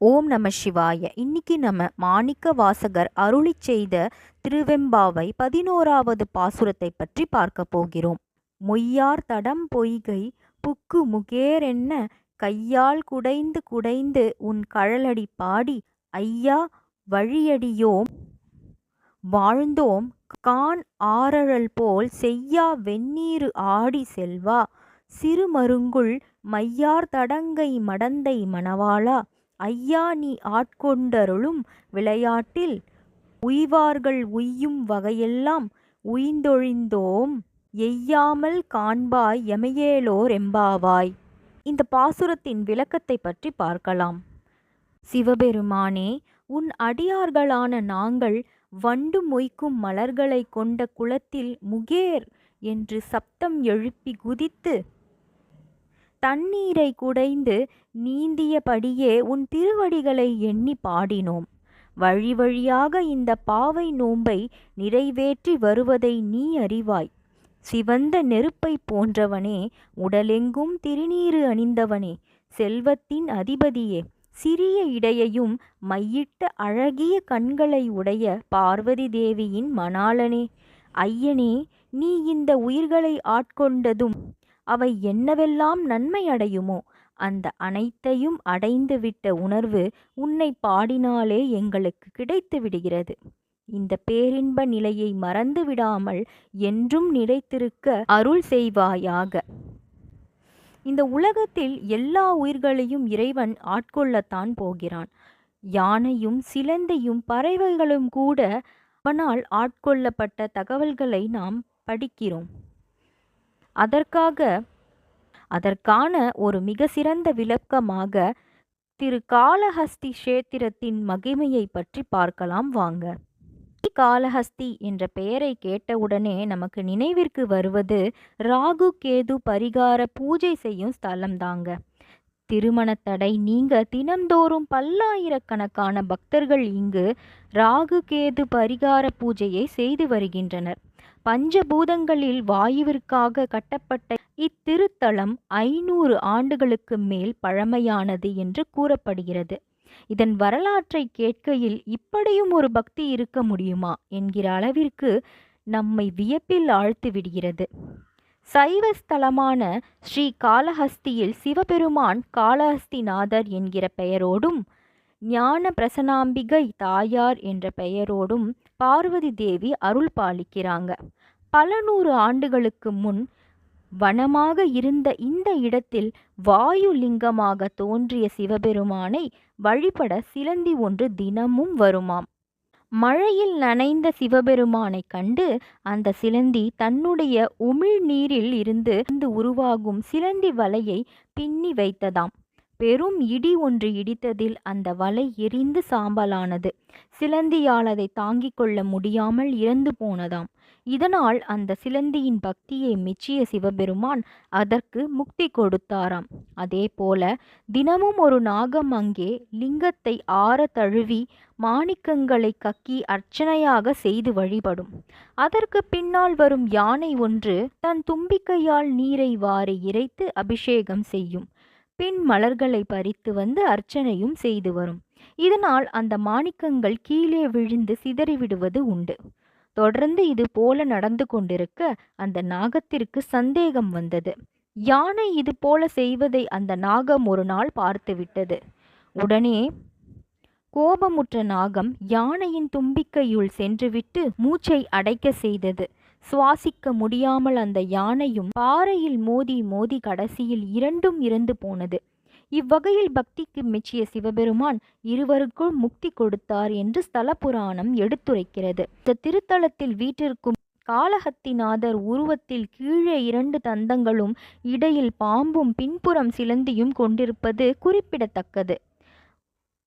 ஓம் நம சிவாய. இன்னைக்கு நம்ம மாணிக்க வாசகர் அருளி செய்த திருவெம்பாவை பதினோராவது பாசுரத்தை பற்றி பார்க்க போகிறோம். மொய்யார் தடம் பொய்கை புக்கு முகேரென்ன கையால் குடைந்து குடைந்து உன் கழலடி பாடி ஐயா வழியடியோம். வாழ்ந்தோம் கான் ஆரழல் போல் செய்யா வெந்நீரு ஆடி செல்வா. சிறுமருங்குள் மையார் தடங்கை மடந்தை மணவாளா. ஐயா நீ ஆட்கொண்டருளும் விளையாட்டில் உய்வார்கள் உய்யும் வகையெல்லாம் உய்ந்தொழிந்தோம். எய்யாமல் காண்பாய் எமையேலோர் எம்பாவாய். இந்த பாசுரத்தின் விளக்கத்தை பற்றி பார்க்கலாம். சிவபெருமானே உன் அடியார்களான நாங்கள் வண்டு மொய்க்கும் மலர்களை கொண்ட குளத்தில் முகேர் என்று சப்தம் எழுப்பி குதித்து தண்ணீரை குடைந்து நீந்தியபடியே உன் திருவடிகளை எண்ணி பாடினோம். வழி வழியாக இந்த பாவை நோன்பை நிறைவேற்றி வருவதை நீ அறிவாய். சிவந்த நெருப்பை போன்றவனே உடலெங்கும் திருநீறு அணிந்தவனே செல்வத்தின் அதிபதியே சிறிய இடையையும் மையிட்ட அழகிய கண்களை உடைய பார்வதி தேவியின் மணாளனே. ஐயனே நீ இந்த உயிர்களை ஆட்கொண்டதும் அவை என்னவெல்லாம் நன்மை அடையுமோ அந்த அனைத்தையும் அடைந்துவிட்ட உணர்வு உன்னை பாடினாலே எங்களுக்கு கிடைத்து விடுகிறது. இந்த பேரின்ப நிலையை மறந்து விடாமல் என்றும் நிலைத்திருக்க அருள் செய்வாயாக. இந்த உலகத்தில் எல்லா உயிர்களையும் இறைவன் ஆட்கொள்ளத்தான் போகிறான். யானையும் சிலந்தையும் பறவைகளும் கூட அவனால் ஆட்கொள்ளப்பட்ட தகவல்களை நாம் படிக்கிறோம். அதற்காக அதற்கான ஒரு மிக சிறந்த விளக்கமாக திரு காளஹஸ்தி கஷேத்திரத்தின் மகிமையை பற்றி பார்க்கலாம் வாங்க. காளஹஸ்தி என்ற பெயரை கேட்டவுடனே நமக்கு நினைவிற்கு வருவது ராகு கேது பரிகார பூஜை செய்யும் ஸ்தலம் தாங்க. திருமணத்தடை நீங்க தினந்தோறும் பல்லாயிரக்கணக்கான பக்தர்கள் இங்கு ராகு கேது பரிகார பூஜையை செய்து வருகின்றனர். பஞ்சபூதங்களில் வாயுவிற்காக கட்டப்பட்ட இத்திருத்தலம் ஐநூறு ஆண்டுகளுக்கு மேல் பழமையானது என்று கூறப்படுகிறது. இதன் வரலாற்றை கேட்கையில் இப்படியும் ஒரு பக்தி இருக்க முடியுமா என்கிற அளவிற்கு நம்மை வியப்பில் ஆழ்த்து விடுகிறது சைவ ஸ்தலமான ஸ்ரீ காளஹஸ்தியில் சிவபெருமான் காலஹஸ்திநாதர் என்கிற பெயரோடும் ஞான பிரசனாம்பிகை தாயார் என்ற பெயரோடும் பார்வதி தேவி அருள் பாலிக்கிறாங்க பல நூறு ஆண்டுகளுக்கு முன் வனமாக இருந்த இந்த இடத்தில் வாயு லிங்கமாக தோன்றிய சிவபெருமானை வழிபட சிலந்தி ஒன்று தினமும் வருமாம். மழையில் நனைந்த சிவபெருமானை கண்டு அந்த சிலந்தி தன்னுடைய உமிழ்நீரில் இருந்து உருவாகும் சிலந்தி வலையை பின்னி வைத்ததாம். பெரும் இடி ஒன்று இடித்ததில் அந்த வலை எரிந்து சாம்பலானது. சிலந்தியால் அதை தாங்கிக் கொள்ள முடியாமல் இறந்து போனதாம். இதனால் அந்த சிலந்தியின் பக்தியை மெச்சிய சிவபெருமான் அதற்கு முக்தி கொடுத்தாராம். அதே போல தினமும் ஒரு நாகம் அங்கே லிங்கத்தை ஆற தழுவி மாணிக்கங்களை கக்கி அர்ச்சனையாக செய்து வழிபடும். அதற்கு பின்னால் வரும் யானை ஒன்று தன் தும்பிக்கையால் நீரை வாரி இறைத்து அபிஷேகம் செய்யும். பின் மலர்களை பறித்து வந்து அர்ச்சனையும் செய்து வரும். இதனால் அந்த மாணிக்கங்கள் கீழே விழுந்து சிதறிவிடுவது உண்டு. தொடர்ந்து இது போல நடந்து கொண்டிருக்க அந்த நாகத்திற்கு சந்தேகம் வந்தது. யானை இது போல செய்வதை அந்த நாகம் ஒரு நாள் பார்த்துவிட்டது உடனே கோபமுற்ற நாகம் யானையின் தும்பிக்கையுள் சென்றுவிட்டு மூச்சை அடைக்க செய்தது. சுவாசிக்க முடியாமல் அந்த யானையும் பாறையில் மோதி மோதி கடைசியில் இரண்டும் இறந்து போனது. இவ்வகையில் பக்திக்கு மெச்சிய சிவபெருமான் இருவருக்குள் முக்தி கொடுத்தார் என்று ஸ்தல புராணம் எடுத்துரைக்கிறது. இந்த திருத்தலத்தில் வீட்டிற்கும் காளஹத்திநாதர் உருவத்தில் கீழே இரண்டு தந்தங்களும் இடையில் பாம்பும் பின்புறம் சிலந்தியும் கொண்டிருப்பது குறிப்பிடத்தக்கது.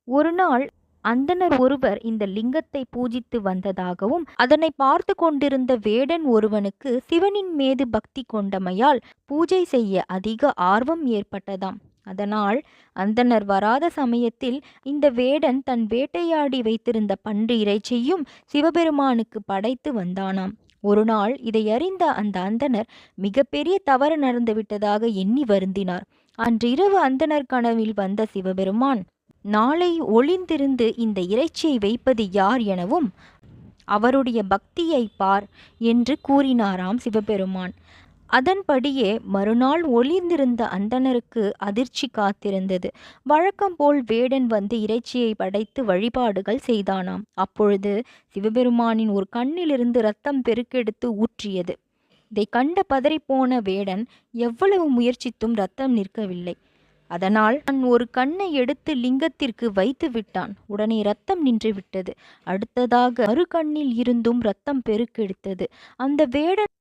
ஒரு நாள் அந்தனர் ஒருவர் இந்த லிங்கத்தை பூஜித்து வந்ததாகவும் அதனை பார்த்து கொண்டிருந்த வேடன் ஒருவனுக்கு சிவனின் மீது பக்தி கொண்டமையால் பூஜை செய்ய அதிக ஆர்வம் ஏற்பட்டதாம். அதனால் அந்தனர் வராத சமயத்தில் இந்த வேடன் தன் வேட்டையாடி வைத்திருந்த பன்று இறைச்சியும் சிவபெருமானுக்கு படைத்து வந்தானாம். ஒரு நாள் இதை அறிந்த அந்த அந்தனர் மிகப்பெரிய தவறு நடந்துவிட்டதாக எண்ணி வருந்தினார். அன்றிரவு அந்தனர் கனவில் வந்த சிவபெருமான் நாளை ஒளிந்திருந்து இந்த இறைச்சியை வைப்பது யார் எனவும் அவருடைய பக்தியை பார் என்று கூறினாராம் சிவபெருமான். அதன்படியே மறுநாள் ஒளிந்திருந்த அந்தணருக்கு அதிர்ச்சி காத்திருந்தது. வழக்கம் போல் வேடன் வந்து இறைச்சியை படைத்து வழிபாடுகள் செய்தானாம். அப்பொழுது சிவபெருமானின் ஒரு கண்ணிலிருந்து ரத்தம் பெருக்கெடுத்து ஊற்றியது. இதை கண்ட பதறிப்போன வேடன் எவ்வளவு முயற்சித்தும் ரத்தம் நிற்கவில்லை. அதனால் தன் ஒரு கண்ணை எடுத்து லிங்கத்திற்கு வைத்து விட்டான். உடனே ரத்தம் நின்று விட்டது அடுத்ததாக மறு கண்ணில் இருந்தும் ரத்தம் பெருக்கெடுத்தது. அந்த வேடன்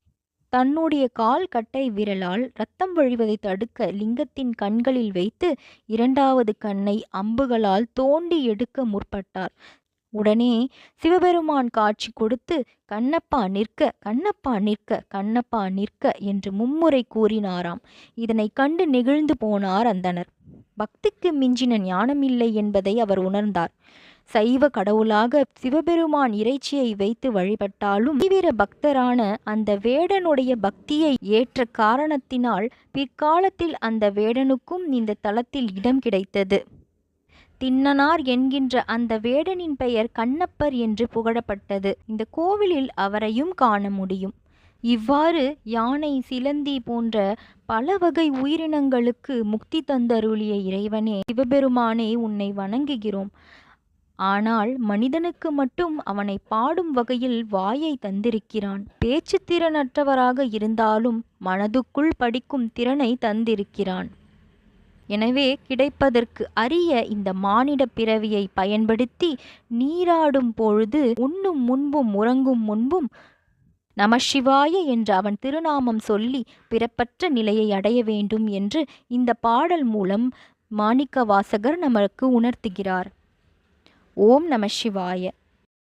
தன்னுடைய கால் கட்டை விரலால் ரத்தம் வழிவதை தடுக்க லிங்கத்தின் கண்களில் வைத்து இரண்டாவது கண்ணை அம்புகளால் தோண்டி எடுக்க முற்பட்டார். உடனே சிவபெருமான் காட்சி கொடுத்து கண்ணப்பா நிற்க கண்ணப்பா நிற்க கண்ணப்பா நிற்க என்று மும்முறை கூறினாராம். இதனை கண்டு நெகிழ்ந்து போனார் அந்தனர் பக்திக்கு மிஞ்சின ஞானமில்லை என்பதை அவர் உணர்ந்தார். சைவ கடவுளாக சிவபெருமான் இறைச்சியை வைத்து வழிபட்டாலும் தீவிர பக்தரான அந்த வேடனுடைய பக்தியை ஏற்ற காரணத்தினால் பிற்காலத்தில் அந்த வேடனுக்கும் இந்த தளத்தில் இடம் கிடைத்தது. தின்னனார் என்கின்ற அந்த வேடனின் பெயர் கண்ணப்பர் என்று புகழப்பட்டது. இந்த கோவிலில் அவரையும் காண முடியும். இவ்வாறு யானை சிலந்தி போன்ற பல வகை உயிரினங்களுக்கு முக்தி தந்தருளிய இறைவனே சிவபெருமானே உன்னை வணங்குகிறோம். ஆனால் மனிதனுக்கு மட்டும் அவனை பாடும் வகையில் வாயை தந்திருக்கிறான். பேச்சு திறனற்றவராக இருந்தாலும் மனதுக்குள் படிக்கும் திறனை தந்திருக்கிறான். எனவே கிடைப்பதற்கு அரிய இந்த மானிட பிறவியை பயன்படுத்தி நீராடும் பொழுது உண்ணும் முன்பும் உறங்கும் முன்பும் நமசிவாய என்று அவன் திருநாமம் சொல்லி பிறப்பற்ற நிலையை அடைய வேண்டும் என்று இந்த பாடல் மூலம் மாணிக்க வாசகர் நமக்கு உணர்த்துகிறார். ஓம் நம சிவாய.